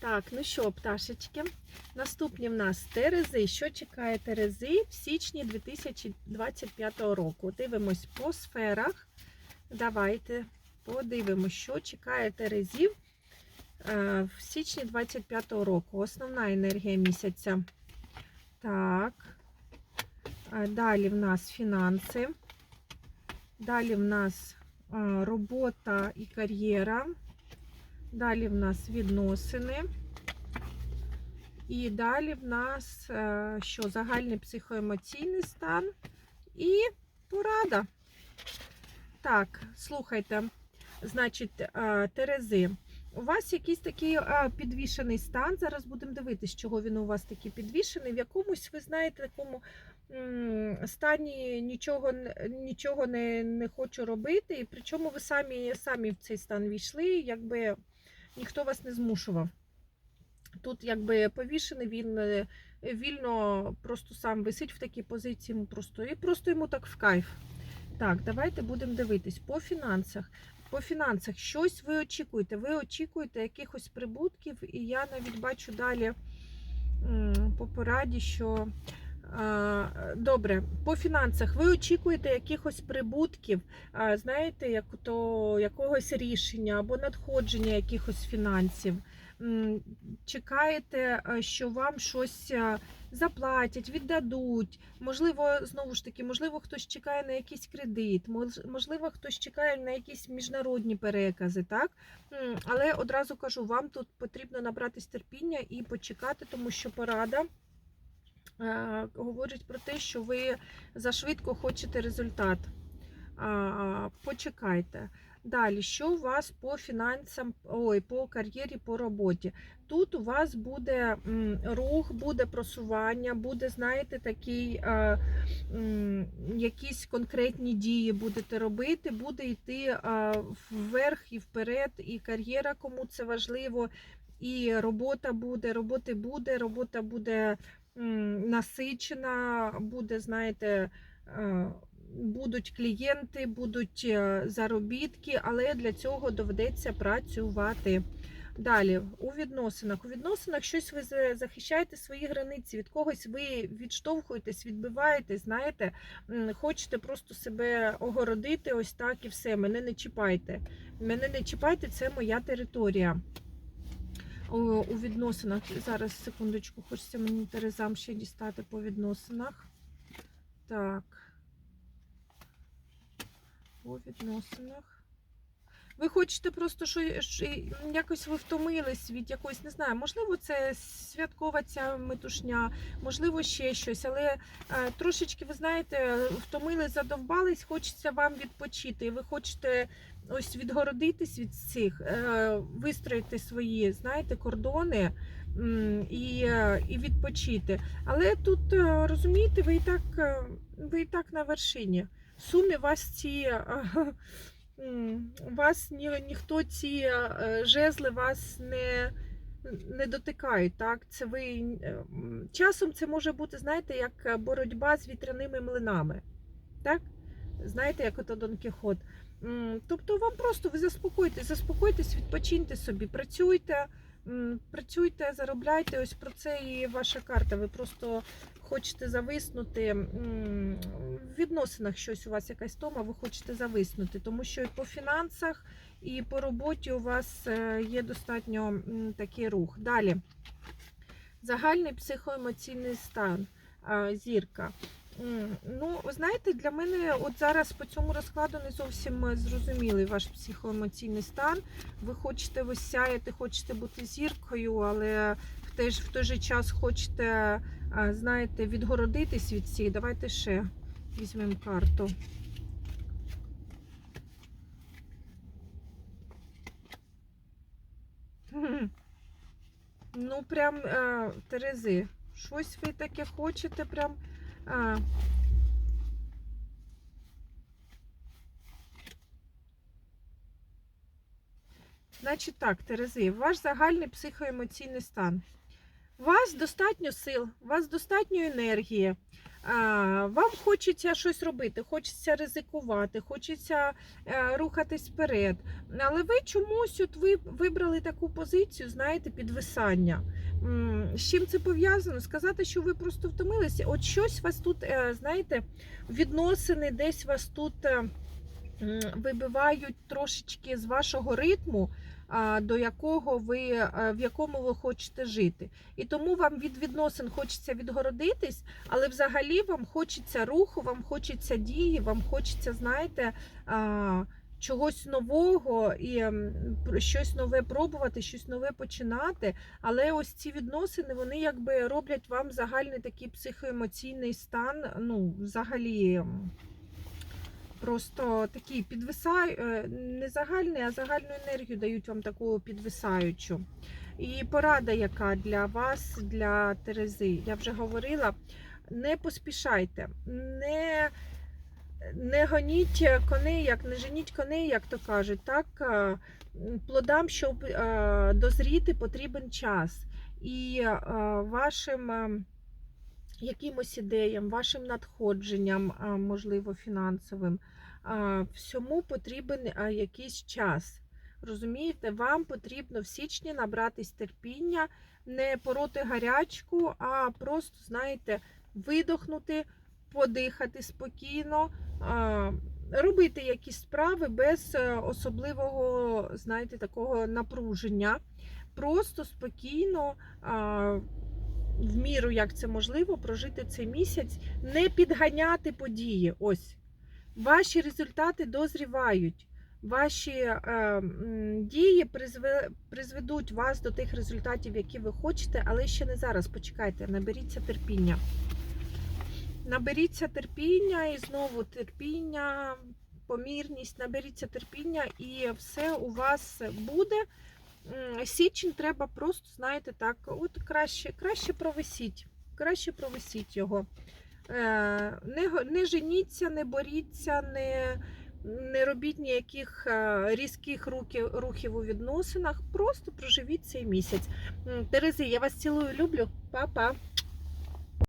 Так, ну що, пташечки, наступні в нас Терези. Що чекає Терези в січні 2025 року? Дивимось по сферах. Давайте подивимось, що чекає Терезів е, в січні 2025 року. Основна енергія місяця. Так. Е, Далі в нас фінанси. Далі в нас е, робота і кар'єра. Далі в нас відносини. І далі в нас е, що загальний психоемоційний стан і порада. Так, слухайте, значить, е, Терези, у вас якийсь такий е, підвішений стан. Зараз будемо дивитися, чого він у вас такий підвішений. В якомусь, ви знаєте, такому стані нічого, нічого не, не хочу робити. І причому ви самі, самі в цей стан війшли, якби ніхто вас не змушував. Тут якби повішений, він е, вільно просто сам висить в такій позиції, йому просто, і просто йому так в кайф. Так, давайте будемо дивитись по фінансах. По фінансах щось ви очікуєте. Ви очікуєте якихось прибутків, і я навіть бачу далі по пораді, що добре, по фінансах ви очікуєте якихось прибутків, знаєте, як то якогось рішення або надходження якихось фінансів. Чекаєте, е, що вам щось е, заплатять, віддадуть. Можливо, знову ж таки, можливо, хтось чекає на якийсь кредит, можливо, хтось чекає на якісь міжнародні перекази, так? Але одразу кажу, вам тут потрібно набратись терпіння і почекати, тому що порада говорить про те, що ви зашвидко хочете результат. Почекайте. Далі, що у вас по фінансам, ой, по кар'єрі, по роботі? Тут у вас буде рух, буде просування, буде, знаєте, такий, е, якісь конкретні дії будете робити, буде йти е, вверх і вперед, і кар'єра, кому це важливо, і робота буде, роботи буде, робота буде насичена, буде, знаєте, е, будуть клієнти, будуть е, заробітки, але для цього доведеться працювати. Далі, у відносинах. У відносинах щось ви захищаєте свої границі, від когось ви відштовхуєтесь, відбиваєтесь, знаєте, хочете просто себе огородити, ось так і все. Мене не чіпайте. Мене не чіпайте, це моя територія. У, відносинах. Зараз, секундочку, хочеться мені Терезам ще дістати по відносинах. Так. По відносинах. Ви хочете просто, що, якось ви втомились від якоїсь, не знаю, можливо, це святкова ця метушня, можливо, ще щось, але е, трошечки, ви знаєте, втомились, задовбались, хочеться вам відпочити. І ви хочете ось відгородитись від цих, е, вистроїти свої, знаєте, кордони і, е, і відпочити. Але тут, розумієте, ви і так, ви і так на вершині. Сумі вас ці. Е, Вас ні, ніхто ці е, жезли вас не, не дотикають. Так? Це ви, е, часом це може бути, знаєте, як боротьба з вітряними млинами. Так? Знаєте, як ото Дон Кіхот. Тобто вам просто ви заспокойтесь, заспокойтесь, відпочиньте собі, працюйте, працюйте, заробляйте. Ось про це і ваша карта. Ви просто хочете зависнути в відносинах щось у вас якась тома, ви хочете зависнути, тому що і по фінансах, і по роботі у вас е, є достатньо такий рух. Далі. Загальний психоемоційний стан. Зірка. Ну, знаєте, для мене от зараз по цьому розкладу не зовсім е, зрозумілий ваш психоемоційний стан. Ви хочете ви сяяти, хочете бути зіркою, але в той, в той же час хочете, знаєте, відгородитись від всіх. Давайте ще візьмемо карту. Ну, прям е, Терези, щось ви таке хочете, прям. А, Значить так, Терези, ваш загальний психоемоційний стан. У вас достатньо сил, у вас достатньо енергії. Вам хочеться щось робити, хочеться ризикувати, хочеться е, рухатись вперед. Але ви чомусь от ви вибрали таку позицію, знаєте, підвисання. З чим це пов'язано? Сказати, що ви просто втомилися. От щось вас тут, е, знаєте, відносини десь вас тут е, вибивають трошечки з вашого ритму, до якого ви, е, в якому ви хочете жити. І тому вам від відносин хочеться відгородитись, але взагалі вам хочеться руху, вам хочеться дії, вам хочеться, знаєте, чогось нового і щось нове пробувати, щось нове починати. Але ось ці відносини вони якби роблять вам загальний такий психоемоційний стан. Ну, взагалі. Просто такий підвисай, е, не загальний, а загальну енергію дають вам таку підвисаючу. І порада, яка для вас, для Терези, я вже говорила, не поспішайте, не, не гоніть коней, як не женіть коней, як то кажуть. Так, е, плодам, щоб е, дозріти, потрібен час. І вашим якимось ідеям, вашим надходженням, можливо, фінансовим, всьому потрібен якийсь час. Розумієте, вам потрібно в січні набратись терпіння, не пороти гарячку, а просто, знаєте, видохнути, подихати спокійно, робити якісь справи без е, особливого, знаєте, такого напруження. Просто спокійно. В міру, як це можливо, прожити цей місяць, не підганяти події. Ось ваші результати дозрівають. Ваші е, дії призведуть вас до тих результатів, які ви хочете, але ще не зараз. Почекайте, наберіться терпіння. Наберіться терпіння і знову терпіння, помірність, наберіться терпіння, і все у вас буде. Січень треба просто, знаєте, так, от краще, краще провисіть, краще провисіть його. Е, Не, не женіться, не боріться, не, не робіть ніяких е, різких рухів, рухів у відносинах. Просто проживіть цей місяць. Терези, я вас цілую, люблю. Па-па.